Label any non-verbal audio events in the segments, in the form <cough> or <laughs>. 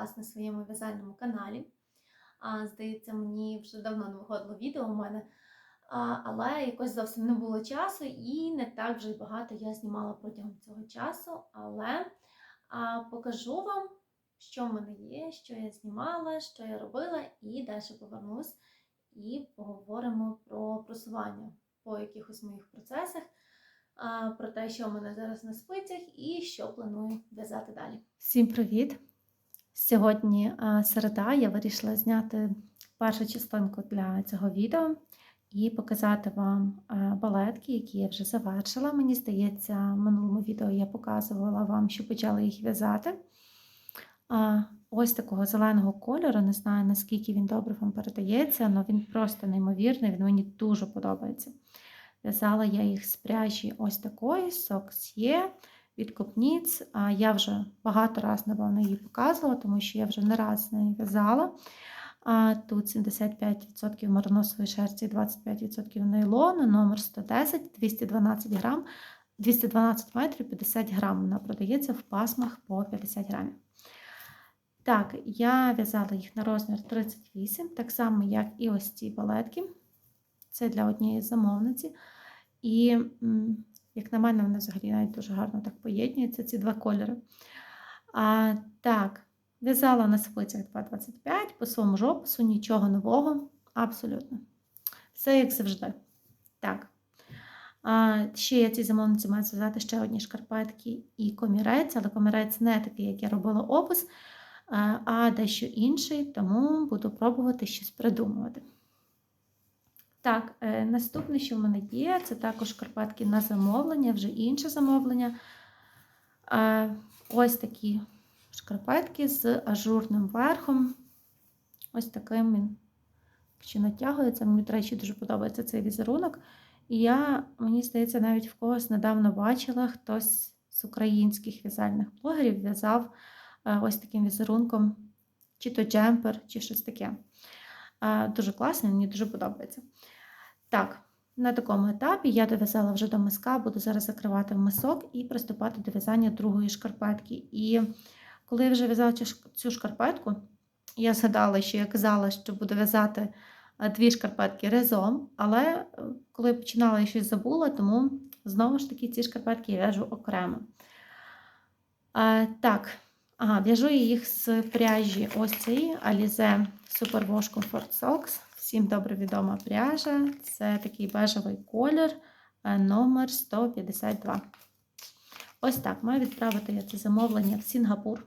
вас на своєму в'язальному каналі. А, здається, мені вже давно не виходило відео у мене, а, але якось зовсім не було часу і не так вже багато я знімала протягом цього часу. Але а, покажу вам, що в мене є, що я знімала, що я робила, і далі повернусь і поговоримо про просування по якихось моїх процесах про те, що в мене зараз на спицях, і що планую в'язати далі. Всім привіт! Сьогодні середа, я вирішила зняти першу частинку для цього відео і показати вам а, балетки, які я вже завершила. Мені здається, в минулому відео я показувала вам, що почала їх в'язати. Ось такого зеленого кольору, не знаю наскільки він добре вам передається, але він просто неймовірний, він мені дуже подобається. В'язала я їх з пряжі ось такої, Сокс'є від Копніц. Я вже багато разів, напевно, її показувала, тому що я вже не раз з нею в'язала. Тут 75% мароносової шерсті, 25% нейлону, номер 110, 212 грам, 212 метрів 50 грам. Вона продається в пасмах по 50 грамів. Так, я в'язала їх на розмір 38, так само, як і ось ці балетки. Це для однієї замовниці. І, як на мене, вони взагалі навіть дуже гарно так поєднуються, ці два кольори. А, Так, в'язала на спицях 2,25 по своєму ж опису, нічого нового, абсолютно. Все як завжди. Так. А, Ще я цій замовниці маю зв'язати ще одні шкарпетки і комірець, але комірець не такий, як я робила опис, а дещо інший, тому буду пробувати щось придумувати. Так, е, наступне, що в мене є, це також шкарпетки на замовлення, вже інше замовлення. Ось такі шкарпетки з ажурним верхом. Ось таким він ще натягується. Мені, до речі, дуже подобається цей візерунок. І я, мені здається, навіть в когось недавно бачила, хтось з українських в'язальних блогерів в'язав е, ось таким візерунком, чи то джемпер, чи щось таке. Дуже класно, мені дуже подобається. Так, на такому етапі я дов'язала вже до миска, буду зараз закривати мисок і приступати до в'язання другої шкарпетки. І коли я вже в'язала цю шкарпетку, я згадала, що я казала, що буду в'язати дві шкарпетки разом, але е, коли я починала, я щось забула, тому знову ж таки ці шкарпетки я в'яжу окремо. А, Так, ага, в'яжу їх з пряжі ось цієї Alize Superwash Comfort Socks. Всім добре відома пряжа. Це такий бежевий колір е, номер 152. Ось так, маю відправити я це замовлення в Сінгапур.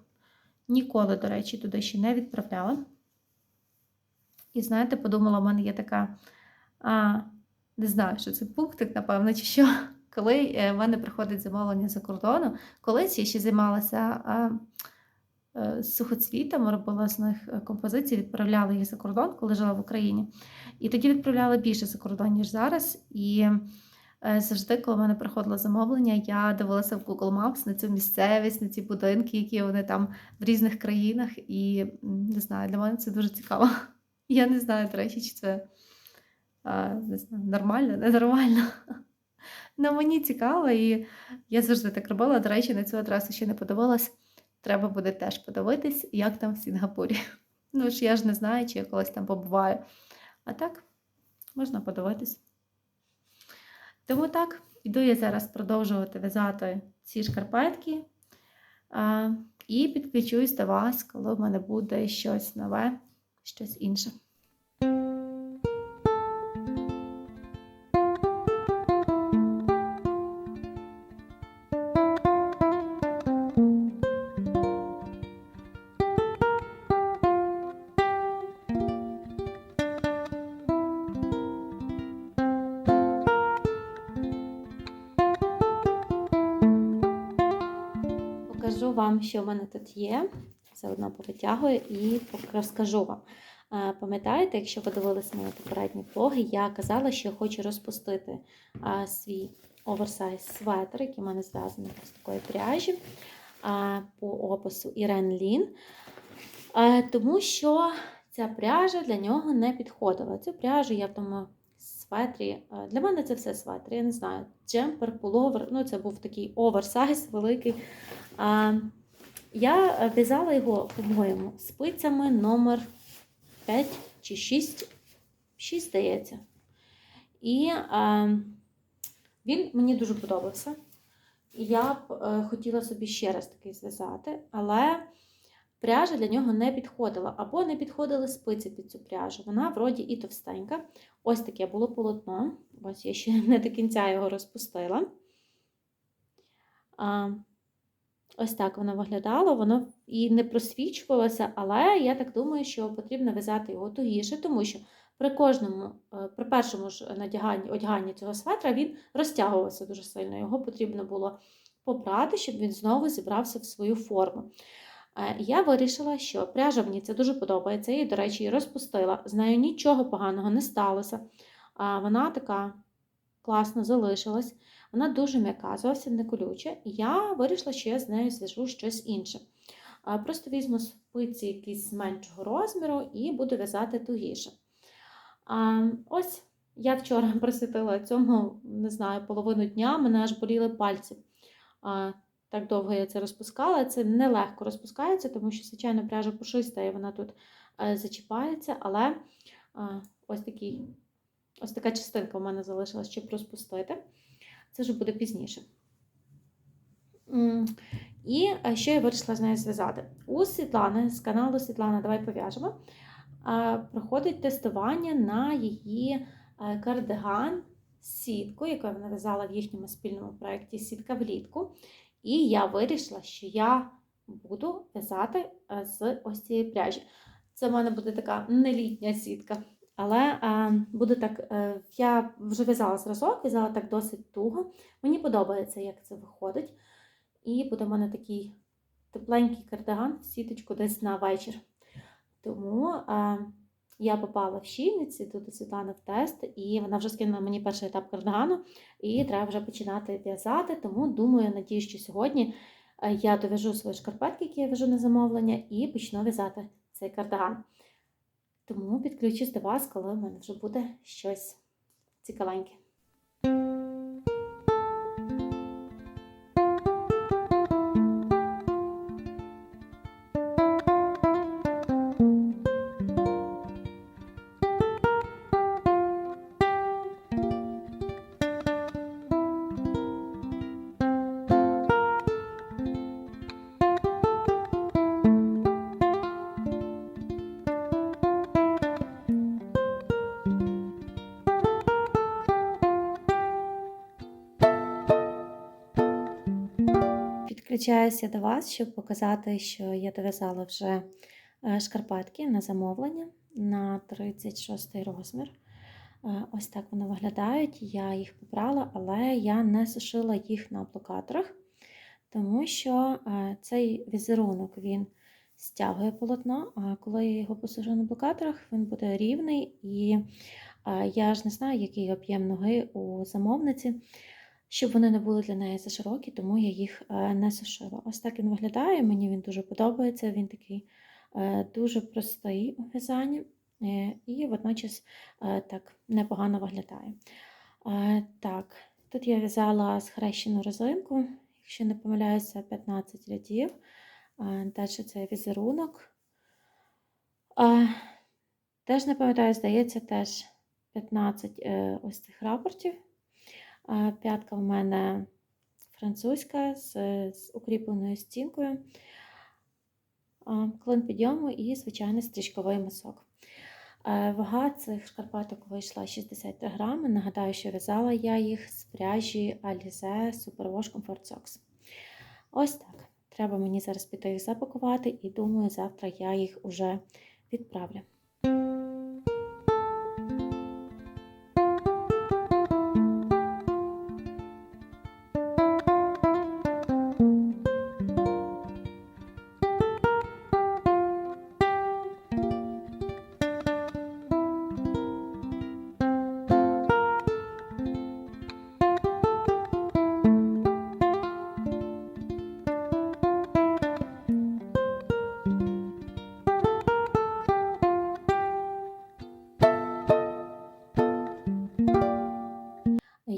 Ніколи, до речі, туди ще не відправляла. І, знаєте, подумала, в мене є така, а, не знаю, що це пунктик, напевно, чи що. Коли е, в мене приходить замовлення за кордону, колись я ще займалася. А, з сухоцвітами, робила з них е, композиції, відправляла їх за кордон, коли жила в Україні. І тоді відправляла більше за кордон, ніж зараз. І е, завжди, коли в мене приходило замовлення, я дивилася в Google Maps на цю місцевість, на ці будинки, які вони там в різних країнах. І не знаю, для мене це дуже цікаво. <laughs> Я не знаю, до речі, чи це не знаю, нормально, ненормально. <laughs> Ну, мені цікаво, і я завжди так робила. До речі, на цю адресу ще не подивилась. Треба буде теж подивитись, як там в Сінгапурі. <laughs> Ну ж я ж не знаю, чи я колись там побуваю. А так, можна подивитись. Тому так, іду я зараз продовжувати в'язати ці шкарпетки. А, І підключусь до вас, коли в мене буде щось нове, щось інше. Вам, що в мене тут є. Заодно повитягую і розкажу вам. Пам'ятаєте, якщо ви дивилися мої попередні блоги, я казала, що я хочу розпустити свій оверсайз светр, який в мене зв'язаний з такої пряжі по опису Ірен Лін. Тому що ця пряжа для нього не підходила. Цю пряжу я в тому светрі. Для мене це все светр, я не знаю. Джемпер, пуловер, ну це був такий оверсайз великий. Я в'язала його, по-моєму, спицями номер 5 чи 6, 6 здається. І е, він мені дуже подобався. Я б е, хотіла собі ще раз такий зв'язати, але пряжа для нього не підходила. Або не підходили спиці під цю пряжу. Вона вроді і товстенька. Ось таке було полотно. Ось я ще <laughs> не до кінця його розпустила. А, Ось так воно виглядало, воно і не просвічувалося, але я так думаю, що потрібно в'язати його тугіше, тому що при кожному, е, при першому ж надяганні одяганні цього светра він розтягувався дуже сильно. Його потрібно було попрати, щоб він знову зібрався в свою форму. Е, я вирішила, що пряжа мені це дуже подобається. І, до речі, її розпустила. З нею нічого поганого не сталося. Вона така класно залишилась. Вона дуже м'яка, зовсім не колюча. І я вирішила, що я з нею зв'яжу щось інше. Просто візьму спиці якісь з меншого розміру і буду в'язати тугіше. Ось я вчора <laughs> присвятила цьому, не знаю, половину дня, мене аж боліли пальці. Так довго я це розпускала. Це нелегко розпускається, тому що, звичайно, пряжа пушиста і вона тут е, зачіпається, але ось такий, ось така частинка в мене залишилась, щоб розпустити. Це вже буде пізніше. І е, що я вирішила з нею зв'язати? У Світлани з каналу Світлана Давай пов'яжемо. Проходить тестування на її е, кардиган з сіткою, яку вона в'язала в їхньому спільному проєкті Сітка влітку. І я вирішила, що я буду в'язати е, з ось цієї пряжі. Це в мене буде така нелітня сітка. Але е, буде так, е, я вже в'язала зразок, в'язала так досить туго. Мені подобається, як це виходить. І буде в мене такий тепленький кардиган, сіточку десь на вечір. Тому е, я попала в щільниці, тут у Світлани в тест, і вона вже скинула мені перший етап кардигану, і треба вже починати в'язати. Тому думаю, надію, що сьогодні я дов'яжу свої шкарпетки, які я в'яжу на замовлення, і почну в'язати цей кардиган. Тому підключусь до вас, коли в мене вже буде щось цікавеньке. Підключаюся до вас, щоб показати, що я дов'язала вже е, шкарпетки на замовлення на 36 розмір. Е, ось так вони виглядають. Я їх побрала, але я не сушила їх на блокаторах, тому що е, цей візерунок він стягує полотно, а коли я його посажу на блокаторах, він буде рівний, і я ж не знаю, який об'єм ноги у замовниці щоб вони не були для неї заширокі, тому я їх е, не сушила. Ось так він виглядає, мені він дуже подобається. Він такий е, дуже простий у в'язанні е, і водночас так непогано виглядає. Так, Тут я в'язала схрещену резинку, якщо не помиляюся, 15 рядів. Далі це візерунок. Теж не пам'ятаю, здається, теж 15 ось цих рапортів. П'ятка в мене французька з, з укріпленою стінкою, клин підйому і звичайний стрічковий мисок. Вага цих шкарпеток вийшла 63 грами. Нагадаю, що в'язала я їх з пряжі Alize Superwash Comfort Socks. Ось так. Треба мені зараз піти їх запакувати, і думаю, завтра я їх уже відправлю.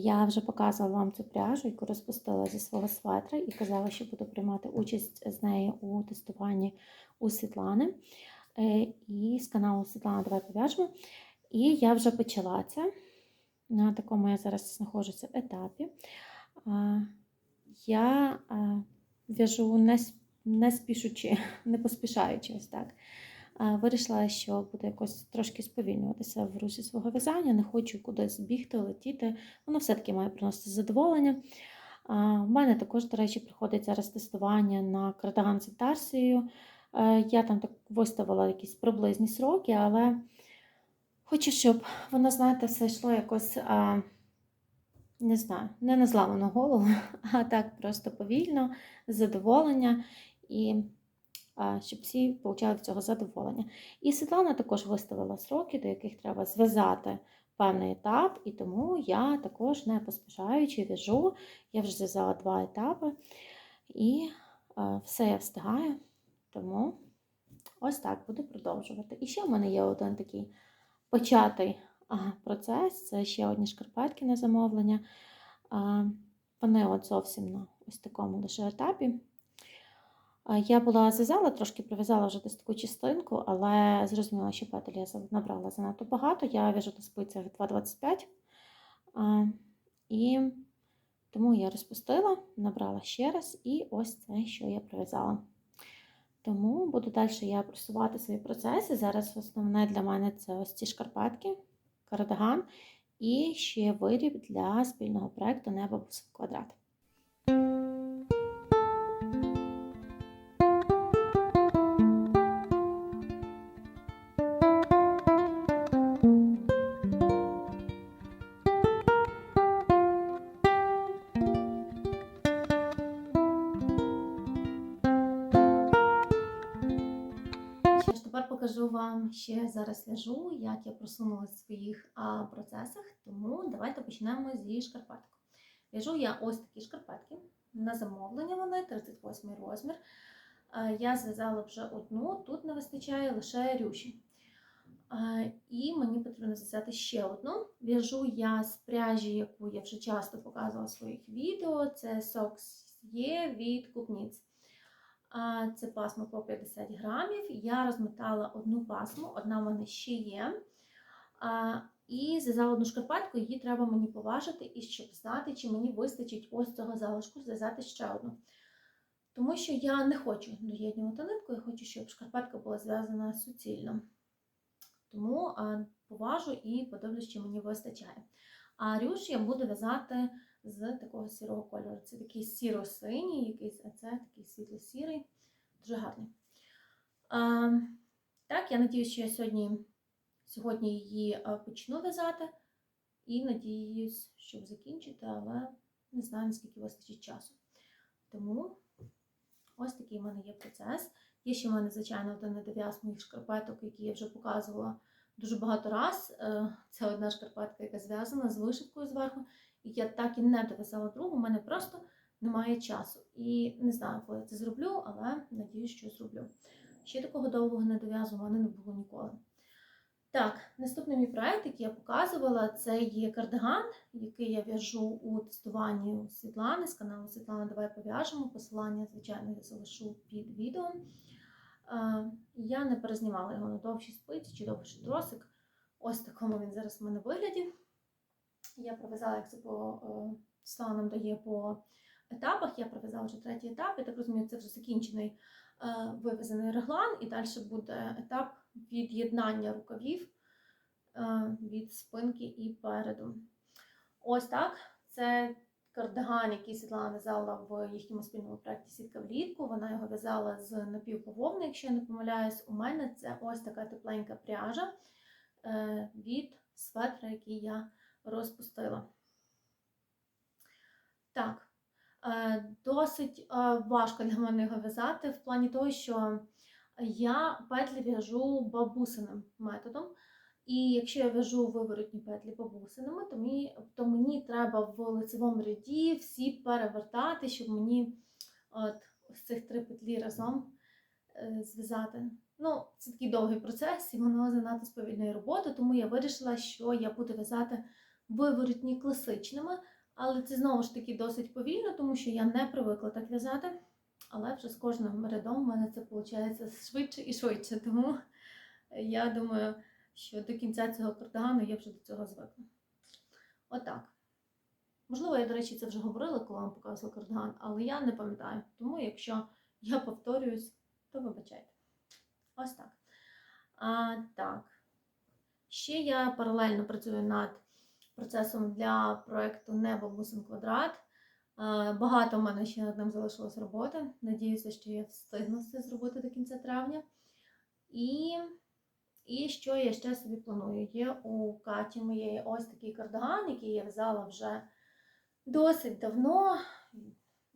Я вже показувала вам цю пряжу, яку розпустила зі свого светра і казала, що буду приймати участь з нею у тестуванні у Світлани. Е, І з каналу Світлана Давай пов'яжемо. І я вже почала це. На такому я зараз знаходжуся етапі. Я в'яжу не спішучи, <laughs> не поспішаючи ось так. Вирішила, що буду якось трошки сповільнюватися в русі свого в'язання, не хочу кудись бігти, летіти. Воно все-таки має приносити задоволення. У мене також, до речі, приходить зараз тестування на кардиган з інтарсією. Е, Я там так виставила якісь приблизні сроки, але хочу, щоб воно, знаєте, все йшло якось, не знаю, не на зламану голову, <laughs> а так просто повільно, задоволення, і щоб всі отримали від цього задоволення. І Світлана також виставила сроки, до яких треба зв'язати певний етап, і тому я також не поспішаючи в'яжу. Я вже зв'язала два етапи, і все я встигаю. Тому ось так буду продовжувати. І ще в мене є один такий початий процес це ще одні шкарпетки на замовлення. Вони от зовсім на ось такому лише етапі. Я була зв'язала, трошки прив'язала вже десь таку частинку, але зрозуміла, що петель я набрала занадто багато. Я в'яжу на спицях 2,25. І тому я розпустила, набрала ще раз, і ось це, що я прив'язала. Тому буду далі я просувати свої процеси. Зараз основне для мене це ось ці шкарпетки, кардиган і ще виріб для спільного проєкту Небо бусин квадрат. Ще зараз в'яжу, як я просунулася в своїх процесах. Тому давайте почнемо зі шкарпеток. В'яжу я ось такі шкарпетки. На замовлення вони 38 розмір. Я зв'язала вже одну, тут не вистачає лише рюші. І мені потрібно зв'язати ще одну. В'яжу я з пряжі, яку я вже часто показувала в своїх відео. Це Socks є від Купніць. Це пасмо по 50 грамів. Я розмотала одну пасму, одна в мене ще є. І зв'язала одну шкарпетку, її треба мені поважити, і щоб знати, чи мені вистачить ось цього залишку зв'язати ще одну. Тому що я не хочу доєднювати нитку, я хочу, щоб шкарпетка була зв'язана суцільно. Тому поважу і подивлюсь, чи мені вистачає. А рюш я буду в'язати з такого сірого кольору. Це такий сіро-синій, якийсь, а це такий світло-сірий, дуже гарний. А, так, я надіюсь, що я сьогодні, сьогодні її почну в'язати. І надіюсь, щоб закінчити, але не знаю, наскільки вистачить часу. Тому ось такий в мене є процес. Є ще в мене, звичайно, один недов'яз моїх шкарпеток, які я вже показувала дуже багато раз. Е, Це одна шкарпетка, яка зв'язана з вишивкою зверху. І я так і не дов'язала другу, у мене просто немає часу. І не знаю, коли я це зроблю, але надіюсь, що зроблю. Ще такого довгого недов'язу у мене не було ніколи. Так, наступний мій проект, який я показувала, це є кардиган, який я в'яжу у тестуванні Світлани з каналу Світлана Давай пов'яжемо. Посилання, звичайно, я залишу під відео. Я не перезнімала його на довші спиці чи довший тросик. Ось такому він зараз в мене вигляді. Я пров'язала, як це по е, нам дає по етапах. Я пров'язала вже третій етап. Я так розумію, це вже закінчений е, вивезений реглан, і далі буде етап від'єднання рукавів е, від спинки і переду. Ось так. Це кардиган, який Світлана в'язала в їхньому спільному проєкті Сітка влітку. Вона його в'язала з напівпововни, якщо я не помиляюсь. У мене це ось така тепленька пряжа від светра, який я розпустила. Так, е, досить е, важко для мене його в'язати в плані того, що я петлі в'яжу бабусиним методом. І якщо я в'яжу виворотні петлі бабусинами, то мені, то мені треба в лицевому ряді всі перевертати, щоб мені от, ось цих три петлі разом е, зв'язати. Ну, це такий довгий процес, і воно занадто з повільної роботи, тому я вирішила, що я буду в'язати виворотні класичними, але це знову ж таки досить повільно, тому що я не привикла так в'язати. Але вже з кожним рядом в мене це виходить швидше і швидше. Тому я думаю, що до кінця цього кардигану я вже до цього звикну. Отак. Можливо, я, до речі, це вже говорила, коли вам показувала кардиган, але я не пам'ятаю. Тому, якщо я повторююсь, то вибачайте. Ось так. А, так. Ще я паралельно працюю над процесом для проєкту Небо Бусин Квадрат. Е, Багато в мене ще над ним залишилось роботи. Надіюся, що я встигну це зробити до кінця травня. І, і що я ще собі планую? Є у Каті моєї ось такий кардиган, який я в'язала вже досить давно.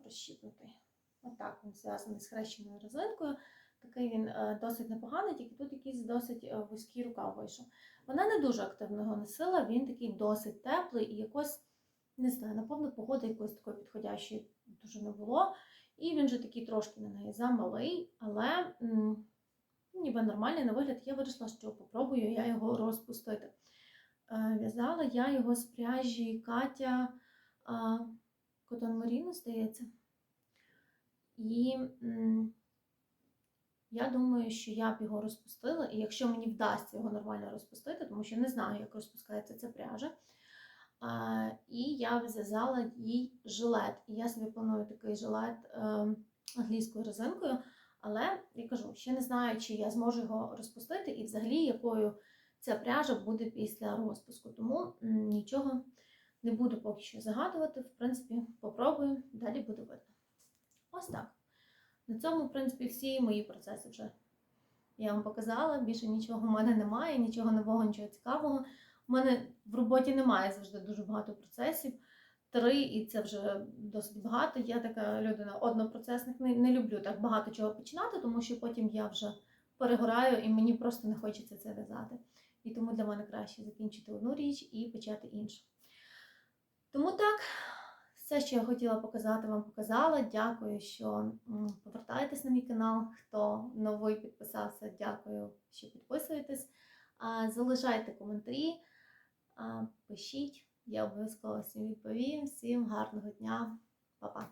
Розщіпнутий. Отак він зв'язаний з хрещеною резинкою. Такий він е, досить непоганий, тільки тут якийсь досить е, вузький рукав вийшов. Вона не дуже активно його носила, він такий досить теплий і якось, не знаю, напевно, погоди якоїсь такої підходящої дуже не було. І він же такий трошки на неї замалий, але м, ніби нормальний на вигляд. Я вирішила, що попробую я його розпустити. Е, В'язала я його з пряжі Катя Котон Маріно, здається. І м, я думаю, що я б його розпустила, і якщо мені вдасться його нормально розпустити, тому що не знаю, як розпускається ця пряжа. І я зв'язала їй жилет. І я собі планую такий жилет е, англійською резинкою. Але я кажу, ще не знаю, чи я зможу його розпустити, і взагалі якою ця пряжа буде після розпуску. Тому нічого не буду поки що загадувати. В принципі, попробую, далі буде видно. Ось так. На цьому, в принципі, всі мої процеси вже я вам показала. Більше нічого в мене немає, нічого нового, нічого цікавого. У мене в роботі немає завжди дуже багато процесів. Три, і це вже досить багато. Я така людина однопроцесник, не, не люблю так багато чого починати, тому що потім я вже перегораю і мені просто не хочеться це в'язати. І тому для мене краще закінчити одну річ і почати іншу. Тому так, все, що я хотіла показати, вам показала. Дякую, що повертаєтесь на мій канал. Хто новий підписався, дякую, що підписуєтесь. Залишайте коментарі, пишіть, я обов'язково всім відповім. Всім гарного дня, Па-па!